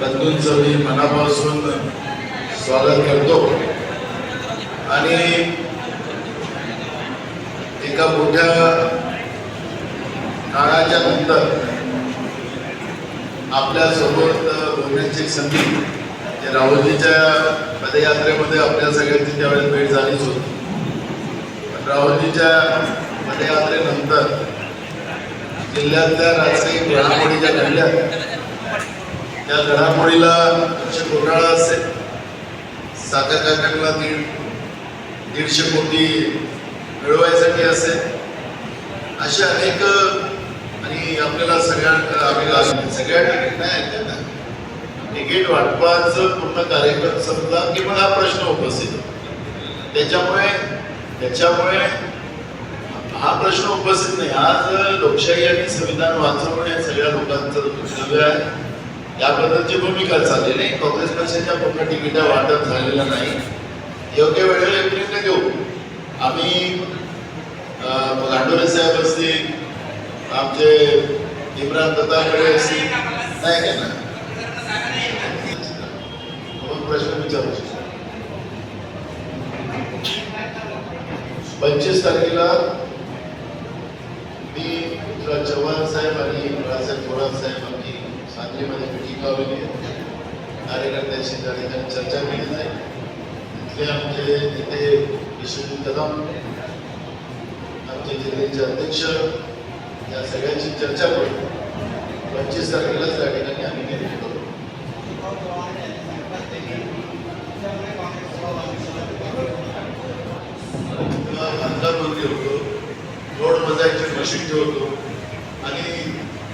बंधूंचं मी मनापासून स्वागत करतो. आणि एका मोठ्या काळाच्या नंतर आपल्यासोबत बोलण्याची संधी राहुलजीच्या पदयात्रेमध्ये आपल्या सगळ्यांची त्यावेळेस भेट झालीच होती. पण राहुलजीच्या पदयात्रेनंतर जिल्ह्यातल्या राजकीय घडामोडीच्या घडल्या. त्या घडामोडीला लक्ष घोटाळा असेल. साखर कारखान्याला दीड दीडशे कोटी मिळवायसाठी असेल. असे अनेक आणि आपल्याला सगळ्या आम्ही सगळ्या तिकीट नाही आहेत ना. तिकीट वाटपाचं पूर्ण कार्यक्रम संपला की मग हा प्रश्न उपस्थित त्याच्यामुळे त्याच्यामुळे हा प्रश्न उपस्थित नाही. आज लोकशाही आणि संविधान वाचवणे सगळ्या लोकांचं कर्तव्य आहे या पद्धतीची भूमिका चालली नाही काँग्रेस पक्षाच्या पूर्ण तिकिटा वाटप झालेलं नाही. योग्य वेळेला निर्णय घेऊ. आम्ही गांडोरे साहेब असतील आमचे इम्रान दत्ताकडे असतील नाही का ना मग प्रश्न विचारू शकतो. पंचवीस तारखेला कार्यकर्त्यांशी त्या ठिकाणी चर्चा केली नाही. तिथले आमचे नेते विश्वजित कदम आमचे जिल्ह्याचे अध्यक्ष या सगळ्यांची चर्चा करून पंचवीस तारखेलाच त्या ठिकाणी आम्ही निर्णय करू तेव्हा बांधकाममंत्री होतो रोड मोजायची मशीन ठेवतो आणि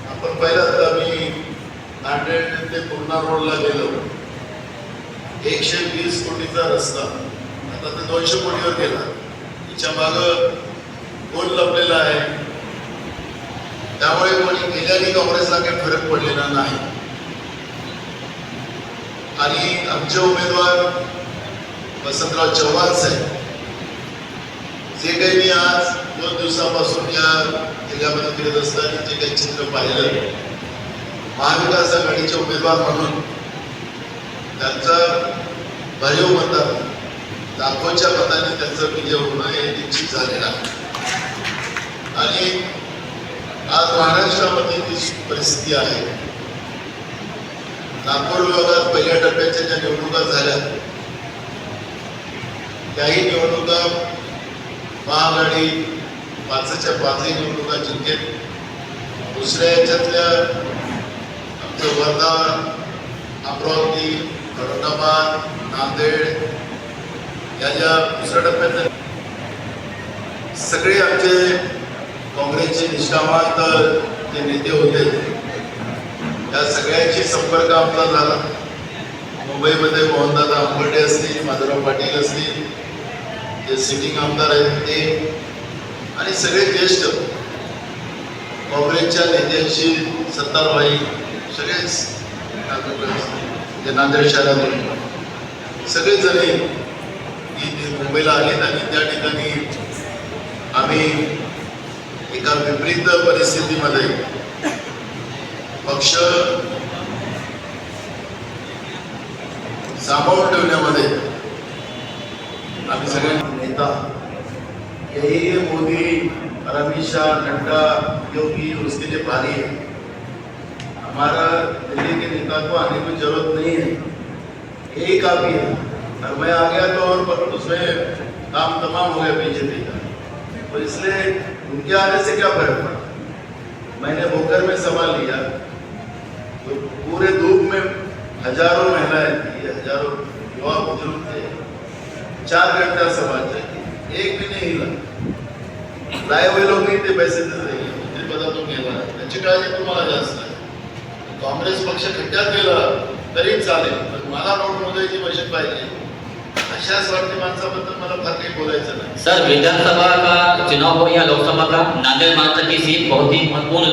आपण पहिल्यांदा मी नांदेड ते पूर्णा रोडला गेलो. एकशे वीस कोटीचा रस्ता. आता ते दोनशे कोटीवर गेला. तिच्या माग कोण लपलेला आहे. त्यामुळे कोणी गेल्याने काँग्रेसला काही फरक पडलेला नाही. आणि आमचे उमेदवार वसंतराव चव्हाण साहेब जे काही मी आज दोन दिवसापासून या जिल्ह्यामध्ये फिरत असताना जे काही चित्र पाहिलं महाविकास आघाडीचे उमेदवार म्हणून त्यांचं भरीव मतदार लाखोच्या मताने त्यांचं विजय होणं हे निश्चित झालेलं आहे. आणि आज महाराष्ट्रामध्ये जी परिस्थिती आहे नागपूर विभागात पहिल्या टप्प्याच्या ज्या निवडणुका झाल्या त्याही निवडणुका महाआघाडी पाचच्या पाचही निवडणुका जिंकेल. दुसऱ्या याच्यातल्या आमचं वर्धा अमरावती औरंगाबाद नांदेड या ज्या दुसऱ्या टप्प्यातल्या सगळे आमचे काँग्रेसचे निष्ठावान जे नेते होते त्या सगळ्यांशी संपर्क आमचा झाला. मुंबईमध्ये मोहनदादा आंबर्डे असतील माधवराव पाटील असतील जे सिटिंग आमदार आहेत ते आणि सगळे ज्येष्ठ काँग्रेसच्या नेत्यांशी सत्तारभाई सगळेच जे नांदेड शहरातून सगळेच जण मुंबईला आलेत आणि त्या ठिकाणी आम्ही एका विपरीत परिस्थितीमध्ये पक्ष सांभाळून ठेवण्यामध्ये आम्ही सगळे नेता. यही मोदी और अमित शाह नड्डा योगी उसके लिए भारी है हमारा दिल्ली के नेता को आने की ज़रूरत नहीं है। यही काफ़ी है। और मैं आ गया तो और उसमें काम तमाम हो गया बीजेपी का। तो इसलिए उनके आने से क्या फ़र्क पड़ा? मैंने भोकर में सवाल लिया। तो पूरे धूप में हज़ारों महिलाएँ थी, हज़ारों युवा बुज़ुर्ग थे। चार घंटा सवाल चाहिए एक भी नहीं हिला। लाए हुए लोग नहीं थे पैसे देत नाही मंत्री पदातून गेला त्याची तुम्हाला जास्त आहे काँग्रेस पक्ष खड्ड्यात गेला तरी चालेल. पण मला नोटमध्येची बचत पाहिजे. अशा स्वार्थी माणसाबद्दल मला फार काही बोलायचं नाही. सर विधानसभा का चुनाव हो या लोकसभा का? नांदेड़ महाराष्ट्र की सीट बहुत ही महत्वपूर्ण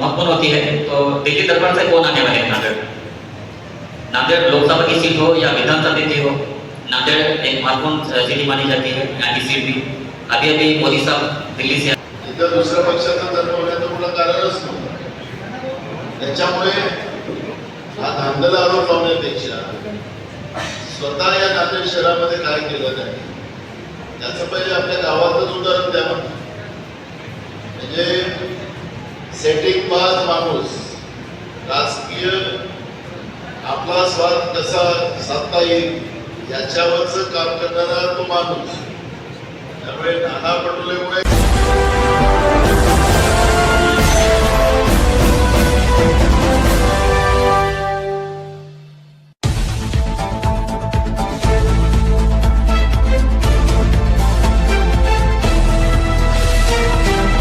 महत्वपूर्ण होती है. तो दिल्ली दरबार से कौन आने वाले हैं नांदेड़? नांदेड़ लोकसभा की सीट हो या विधानसभा की हो? नांदेड़ एक महत्वपूर्ण सिटी मानी जाती है यहाँ की सीट भी। अभी अभी मोदी साहब दिल्ली से इथं दुसऱ्या पक्षाचा जन्म त्याच्यामुळे हा धांदला आरोप लावण्यापेक्षा स्वतः या नांदेड शहरामध्ये काय केलं नाही. त्याचं पहिले आपल्या गावातच उदाहरण द्या म्हणजे सेटिंग पाच माणूस राजकीय आपला स्वार्थ कसा साधता येईल याच्यावरच काम करणारा तो माणूस. त्यामुळे नाना पटोलेमुळे